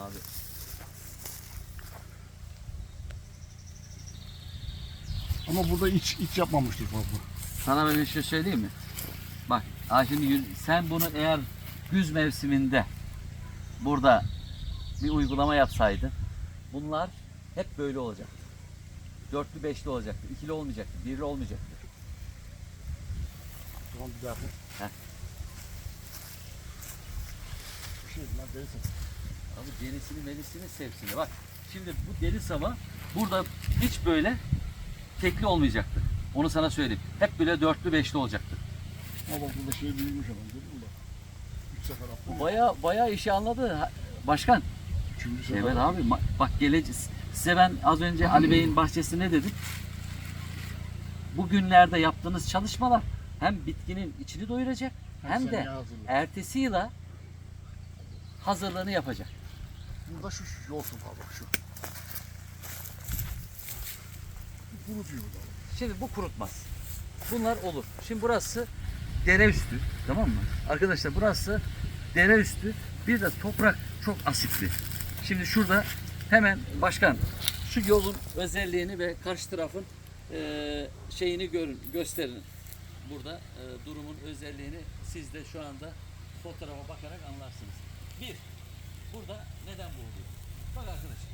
Abi Ama burada iç iç yapmamıştık fazla. sana böyle bir şey söyleyeyim mi? Bak ha şimdi sen bunu eğer güz mevsiminde burada bir uygulama yapsaydın bunlar hep böyle olacaktı. Dörtlü beşli olacaktı. ikili olmayacaktı. Birli olmayacaktı. Tamam bir dakika. Heh. Şey lan değilsin. Abi derisini melisini sevsini. Bak şimdi bu deri sava burada hiç böyle tekli olmayacaktı. Onu sana söyleyeyim. Hep böyle dörtlü beşli olacaktı. Ama bak burada şey büyümüş hemen görüyor musun? Üç sefer attım. Bu baya baya işi anladı. Ha- Başkan. Üçüncü sefer. Evet abi ma- bak geleceğiz. Size ben az önce Ali Bey'in bahçesinde dedim. Bugünlerde yaptığınız çalışmalar hem bitkinin içini doyuracak hem de seneye hazırlık. ertesi yıla hazırlığını yapacak. Burada şu, şu yoğursun abi bak şu. Bu Kurutuyor burada. Şimdi bu kurutmaz. Bunlar olur. Şimdi burası dere üstü. Tamam mı? Arkadaşlar burası dere üstü. Bir de toprak çok asitli. Şimdi şurada hemen başkan şu yolun özelliğini ve karşı tarafın eee, şeyini görün, gösterin. Burada eee, durumun özelliğini siz de şu anda fotoğrafa bakarak anlarsınız. Bir, burada neden bu oluyor? Bak arkadaşlar.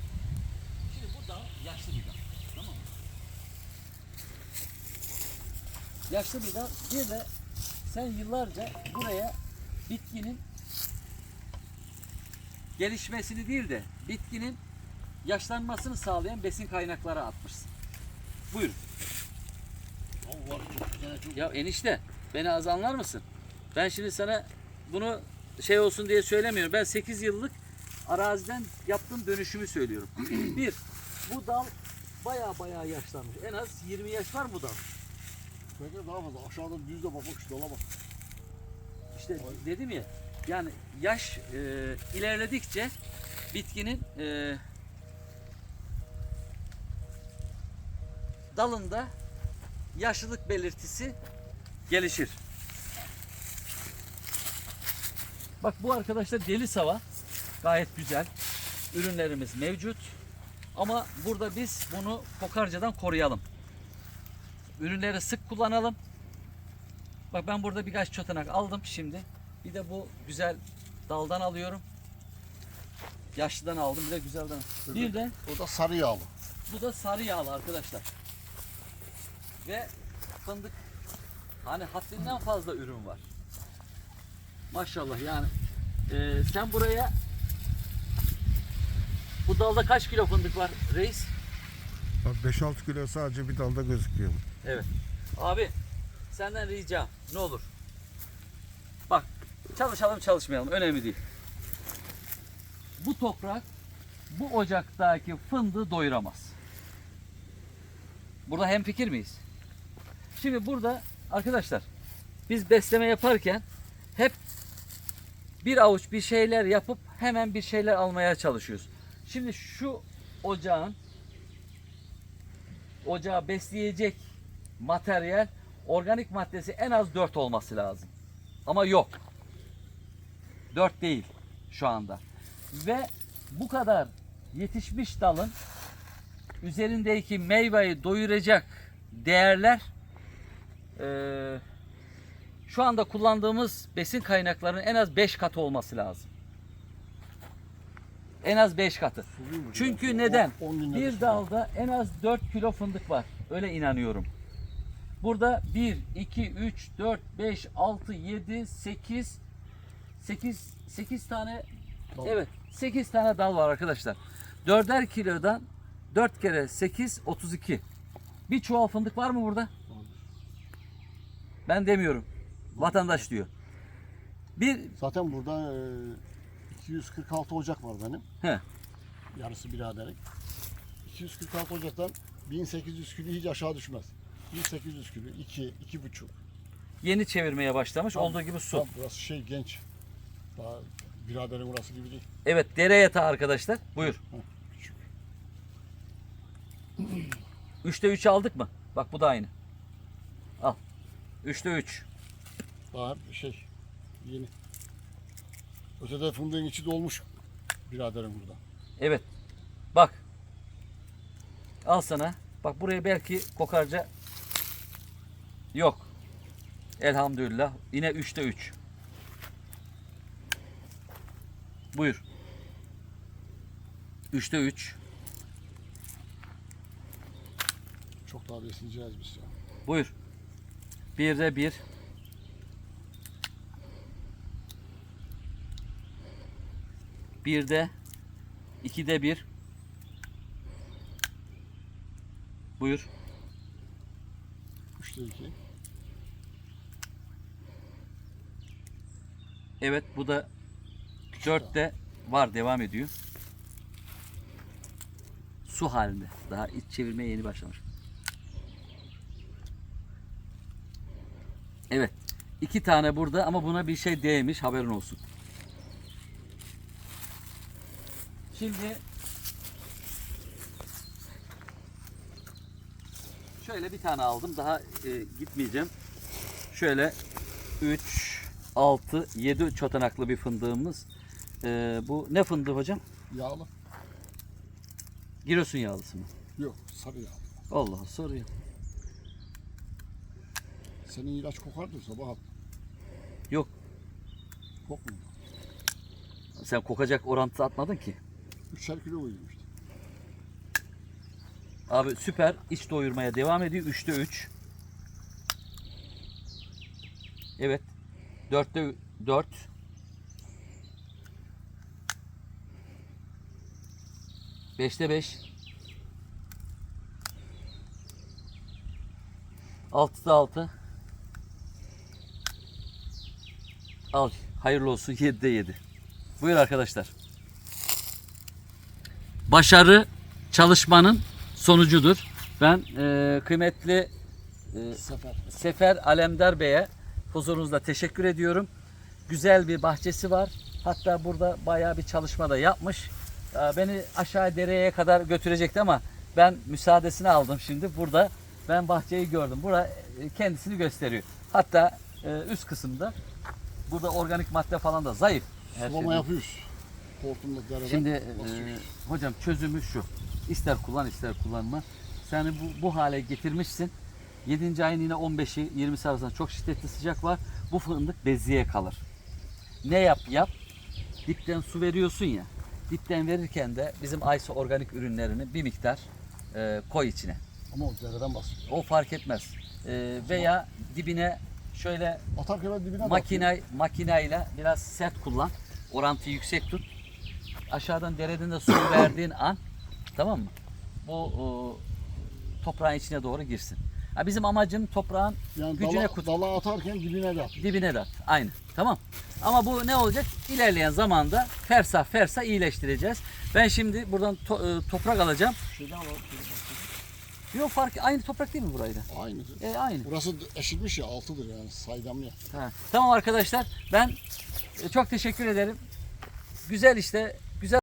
Şimdi bu dal yaşlı bir dal. Tamam mı? yaşlı bir dal. Bir de sen yıllarca buraya bitkinin gelişmesini değil de bitkinin yaşlanmasını sağlayan besin kaynakları atmışsın. Buyurun. Ya enişte beni az anlar mısın? Ben şimdi sana bunu şey olsun diye söylemiyorum. Ben 8 yıllık araziden yaptığım dönüşümü söylüyorum. bir, bu dal baya baya yaşlanmış. En az 20 yaş var bu dal. Belki daha fazla. Aşağıda düzde bak bak şu dala bak. İşte dedim ya yani yaş e, ilerledikçe bitkinin e, dalında yaşlılık belirtisi gelişir. Bak bu arkadaşlar deli sava gayet güzel. Ürünlerimiz mevcut. Ama burada biz bunu kokarcadan koruyalım. Ürünleri sık kullanalım. Bak ben burada birkaç çotanak aldım şimdi. Bir de bu güzel daldan alıyorum. Yaşlıdan aldım bir de güzelden. Bir de O da sarı yağlı. bu da sarı yağlı arkadaşlar. Ve fındık hani haddinden fazla ürün var. Maşallah yani Ee, sen buraya bu dalda kaç kilo fındık var reis? Bak 5-6 kilo sadece bir dalda gözüküyor. Evet. Abi senden ricam ne olur. Bak çalışalım çalışmayalım önemli değil. Bu toprak bu ocaktaki fındığı doyuramaz. Burada hem fikir miyiz? Şimdi burada arkadaşlar biz besleme yaparken hep bir avuç bir şeyler yapıp hemen bir şeyler almaya çalışıyoruz. Şimdi şu ocağın ocağı besleyecek materyal organik maddesi en az 4 olması lazım. Ama yok. 4 değil şu anda. Ve bu kadar yetişmiş dalın üzerindeki meyveyi doyuracak değerler eee, şu anda kullandığımız besin kaynaklarının en az 5 katı olması lazım. En az 5 katı. Çünkü neden? Bir dalda en az 4 kilo fındık var. Öyle inanıyorum. Burada 1, 2, 3, 4, 5, 6, 7, 8, 8, 8 tane Dal. evet 8 tane dal var arkadaşlar. 4'er kilodan 4 kere 8, 32. Bir çuval fındık var mı burada? Ben demiyorum. Vatandaş diyor. Bir Zaten burada e, 246 ocak var benim. he, Yarısı biraderin. 246 ocaktan 1800 kilo hiç aşağı düşmez. 1800 kilo, 2, 2,5. yeni çevirmeye başlamış. Tamam. Olduğu gibi su. Tam burası şey genç. Daha biraderin burası gibi değil. Evet dere yatağı arkadaşlar. Buyur. Ha, küçük. 3'te 3 aldık mı? Bak bu da aynı. Al. 3'te 3. Daha şey yeni. Ötede fındığın içi dolmuş. biraderim burada. Evet. Bak. Al sana. Bak buraya belki kokarca yok. Elhamdülillah. Yine 3'te 3. Buyur. 3'te 3. Çok daha besleyeceğiz biz ya. Buyur. 1'de 1. Bir de, iki de bir. Buyur. Üçte iki. Evet bu da dörtte var devam ediyor. Su halinde. Daha iç çevirmeye yeni başlamış. Evet. iki tane burada ama buna bir şey değmiş haberin olsun. Şimdi şöyle bir tane aldım. Daha e, gitmeyeceğim. Şöyle 3, 6, 7 çotanaklı bir fındığımız. E, bu ne fındığı hocam? Yağlı. Giresun yağlısı mı? Yok sarı yağlı. Allah soruyor. Senin ilaç kokardır sabah. Yok. Kokmuyor. Sen kokacak orantısı atmadın ki. Üçer kilo koydum işte. Abi süper. İç doyurmaya devam ediyor. 3'te 3. Evet. 4'te 4. Beşte 5. Altıda 6. Al. Hayırlı olsun. 7'de 7. Buyur arkadaşlar. Başarı çalışmanın sonucudur. Ben e, kıymetli e, Sefer. Sefer Alemdar Bey'e huzurunuzda teşekkür ediyorum. Güzel bir bahçesi var. Hatta burada bayağı bir çalışma da yapmış. Beni aşağı dereye kadar götürecekti ama ben müsaadesini aldım şimdi. Burada ben bahçeyi gördüm. Burada e, kendisini gösteriyor. Hatta e, üst kısımda burada organik madde falan da zayıf. Her Sulama yapıyoruz. Hortumla dereden Şimdi e, basıyoruz. hocam çözümü şu. İster kullan ister kullanma. Sen bu, bu hale getirmişsin. 7. ayın yine 15'i 20'si arasında çok şiddetli sıcak var. Bu fındık beziye kalır. Ne yap yap. Dipten su veriyorsun ya. Dipten verirken de bizim Aysa organik ürünlerini bir miktar e, koy içine. Ama o dereden basıyor. O fark etmez. E, veya dibine şöyle Atarken ben dibine. Makine makineyle biraz sert kullan. Orantıyı yüksek tut. Aşağıdan dereden de su verdiğin an tamam mı? Bu o, toprağın içine doğru girsin. Ha, bizim amacım toprağın Yani gücüne dala, kut- dala atarken dibine de at. dibine de at. Aynı. Tamam. Ama bu ne olacak? İlerleyen zamanda fersah fersah iyileştireceğiz. Ben şimdi buradan to- e, toprak alacağım. Şeyden var. Yok fark aynı toprak değil mi burayla? Aynı. E, aynı. Burası eşitmiş ya altıdır yani saydam ya. Ha. Tamam arkadaşlar ben e, çok teşekkür ederim. Güzel işte